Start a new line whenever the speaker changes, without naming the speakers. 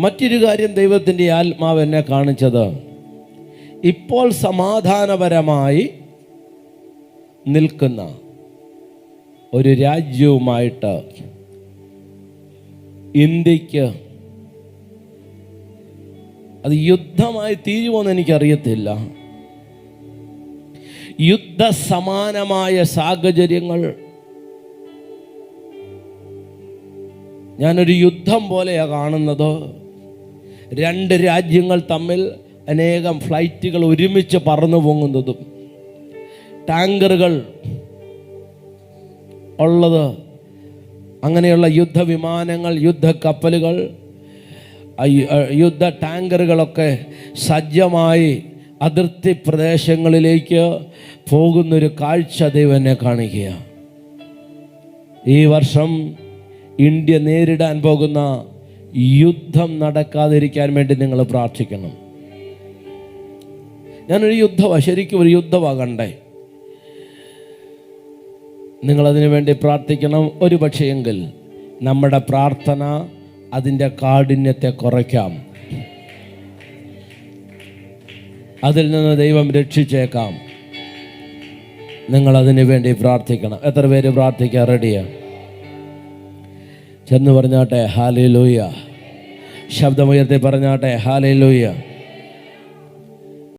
മറ്റൊരു കാര്യം ദൈവത്തിന്റെ ആത്മാവ് എന്നെ കാണിച്ചത്. ഇപ്പോൾ സമാധാനപരമായി നിൽക്കുന്ന ഒരു രാജ്യവുമായിട്ട് ഇന്ത്യയ്ക്ക് അത് യുദ്ധമായി തീരുമോ തീരുമോയെന്ന് എനിക്കറിയത്തില്ല യുദ്ധസമാനമായ സാഹചര്യങ്ങൾ ഞാനൊരു യുദ്ധം പോലെയാണ് കാണുന്നത്. രണ്ട് രാജ്യങ്ങൾ തമ്മിൽ അനേകം ഫ്ലൈറ്റുകൾ ഒരുമിച്ച് പറന്നു പോകുന്നതും ടാങ്കറുകൾ ഉള്ളത് അങ്ങനെയുള്ള യുദ്ധവിമാനങ്ങൾ യുദ്ധക്കപ്പലുകൾ യുദ്ധ ടാങ്കറുകളൊക്കെ സജ്ജമായി അതിർത്തി പ്രദേശങ്ങളിലേക്ക് പോകുന്നൊരു കാഴ്ച ദൈവനെ കാണിക്കുക. ഈ വർഷം ഇന്ത്യ നേരിടാൻ പോകുന്ന യുദ്ധം നടക്കാതിരിക്കാൻ വേണ്ടി നിങ്ങൾ പ്രാർത്ഥിക്കണം. ഞാനൊരു യുദ്ധമാണ് ശരിക്കും ഒരു യുദ്ധമാകണ്ടേ നിങ്ങളതിനു വേണ്ടി പ്രാർത്ഥിക്കണം. ഒരു പക്ഷേയെങ്കിൽ നമ്മുടെ പ്രാർത്ഥന അതിന്റെ കാഠിന്യത്തെ കുറയ്ക്കാം. അതിൽ നിന്ന് ദൈവം രക്ഷിച്ചേക്കാം. നിങ്ങളതിനു വേണ്ടി പ്രാർത്ഥിക്കണം. എത്ര പേര് പ്രാർത്ഥിക്കാൻ റെഡിയാ? ചെന്ന് പറഞ്ഞാട്ടെ ഹാലേ ലോയ്യ ശബ്ദമുയർത്തി പറഞ്ഞാട്ടെ ഹാലേ ലൂയ